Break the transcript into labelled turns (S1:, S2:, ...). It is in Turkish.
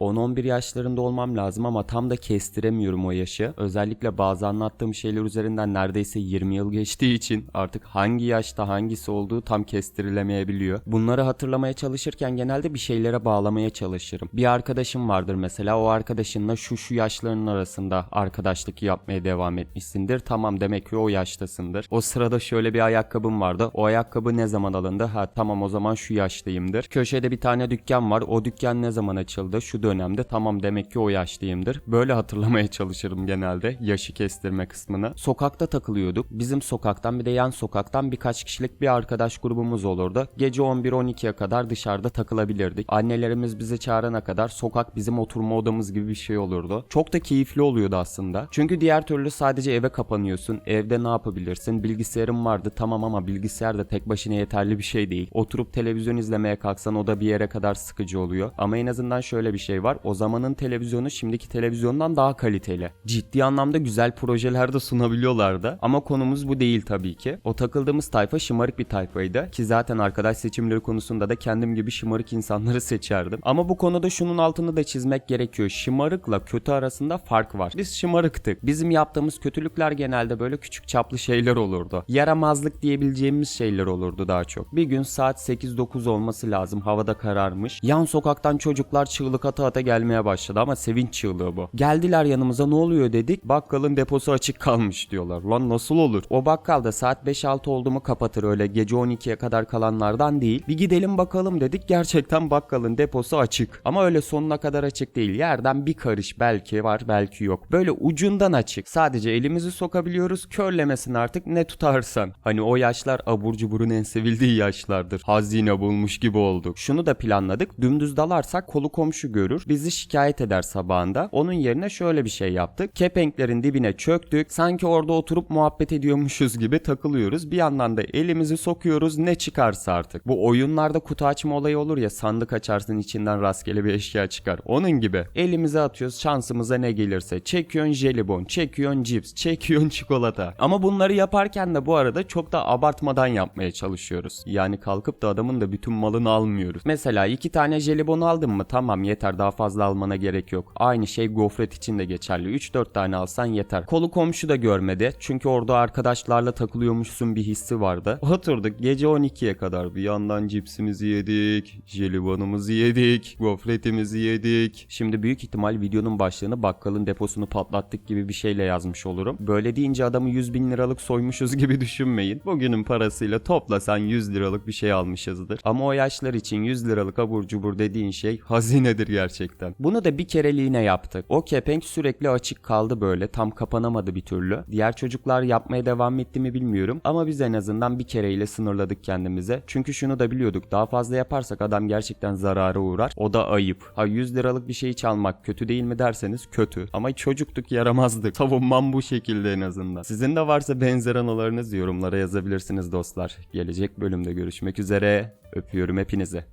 S1: 10-11 yaşlarında olmam lazım ama tam da kestiremiyorum o yaşı. Özellikle bazı anlattığım şeyler üzerinden neredeyse 20 yıl geçtiği için artık hangi yaşta hangisi olduğu tam kestirilemeyebiliyor. Bunları hatırlamaya çalışırken genelde bir şeylere bağlamaya çalışırım. Bir arkadaşım vardır mesela o arkadaşınla şu şu yaşlarının arasında arkadaşlık yapmaya devam etmişsindir. Tamam demek ki o yaştasındır. O sırada şöyle bir ayakkabım vardı. O ayakkabı ne zaman alındı? Ha tamam o zaman şu yaştayımdır. Köşede bir tane dükkan var. O dükkan ne zaman açıldı? Şu dönemde. Tamam demek ki o yaştayımdır. Böyle hatırlamaya çalışırım genelde yaşı kestirme kısmını. Sokakta takılıyorduk. Bizim sokaktan bir de yan sokaktan birkaç kişilik bir arkadaş grubumuz olurdu. Gece 11-12'ye kadar dışarıda takılabilirdik. Annelerimiz bizi çağırana kadar sokak bizim oturma odamız gibi bir şey olurdu. Çok da keyifli oluyordu aslında. Çünkü diğer türlü sadece eve kapanıyorsun. Evde ne yapabilirsin? Bilgisayarım vardı tamam ama bilgisayar da tek başına yeterli bir şey değil. Oturup televizyon izlemeye kalksan o da bir yere kadar sıkıcı oluyor. Ama en azından şöyle bir şey var. O zamanın televizyonu şimdiki televizyondan daha kaliteli. Ciddi anlamda güzel projeler de sunabiliyorlardı. Ama konumuz bu değil tabii ki. O takıldığımız tayfa şımarık bir tayfaydı. Ki zaten arkadaş seçimleri konusunda da kendim gibi şımarık insanları seçerdim. Ama bu konuda şunun altını da çizmek gerekiyor. Şımarıkla kötü arasında fark var. Biz şımarıktık. Bizim yaptığımız kötülükler genelde böyle küçük çaplı şeyler olurdu. Yaramazlık diyebileceğimiz şeyler olurdu daha çok. Bir gün saat 8-9 olması lazım. Havada kararmış. Yan sokaktan çocuklar çığlık ata ata gelmeye başladı ama sevinç çığlığı bu. Geldiler yanımıza ne oluyor dedik. Bakkalın deposu açık kalmış diyorlar. Lan nasıl olur? O bakkal da saat 5-6 oldu mu kapatır öyle gece 12'ye kadar kalanlardan değil. Bir gidelim bakalım dedik. Gerçekten bakkalın deposu açık. Ama öyle sonuna kadar açık değil. Yerden bir karış belki var belki yok. Böyle ucundan açık. Sadece elimizi sokabiliyoruz. Körlemesin artık ne tutarsan. Hani o yaşlar abur cuburun en sevildiği yaşlardır. Hazine bulmuş gibi olduk. Şunu da planladık. Dümdüz dalarsak kolu komşu görür. Bizi şikayet eder sabahında. Onun yerine şöyle bir şey yaptık. Kepenklerin dibine çöktük. Sanki orada oturup muhabbet ediyormuşuz gibi takılıyoruz. Bir yandan da elimizi sokuyoruz ne çıkarsa artık. Bu oyunlarda kutu açma olayı olur ya sandık açarsın içinden rastgele bir eşya çıkar. Onun gibi. Elimize atıyoruz şansımıza ne gelirse. Çekiyorsun jelibon, çekiyorsun cips, çekiyorsun çikolata. Ama bunları yaparken de bu arada çok da abartmadan yapmaya çalışıyoruz. Yani kalkıp da adamın da bütün malını almıyoruz. Mesela iki tane jelibon aldın mı tamam yeter daha fazla almana gerek yok. Aynı şey gofret için de geçerli. 3-4 tane alsan yeter. Kolu komşu da görmedi. Çünkü orada arkadaşlarla takılıyormuşsun bir hissi vardı. Oturduk gece 12'ye kadar bir yandan cipsimizi yedik, jelibonumuzu yedik, gofretimizi yedik. Şimdi büyük ihtimal videonun başlığını bakkalın deposunu patlattık gibi bir şeyle yazmış olurum. Böyle deyince adamı 100 bin liralık soymuşuz gibi düşünmeyin. Bugünün parasıyla toplasan 100 liralık bir şey almışızdır. Ama o yaşlar için 100 liralık abur cubur dediğin şey hazinedir gerçekten. Bunu da bir kereliğine yaptık. O kepenk sürekli açık kaldı böyle. Tam kapanamadı bir türlü. Diğer çocuklar yapmaya devam etti mi bilmiyorum. Ama biz en azından bir kereyle sınırladık kendimize. Çünkü şunu da biliyorduk. Daha fazla yaparsak adam gerçekten zarara uğrar. O da ayıp. Ha 100 liralık bir şeyi çalmak kötü değil mi derseniz kötü. Ama çocuktuk yaramazdık. Savunmam bu şekilde en azından. Sizin de varsa benzer anılarınız yorumlara yazabilirsiniz dostlar. Gelecek bölümde görüşmek üzere. Öpüyorum hepinizi.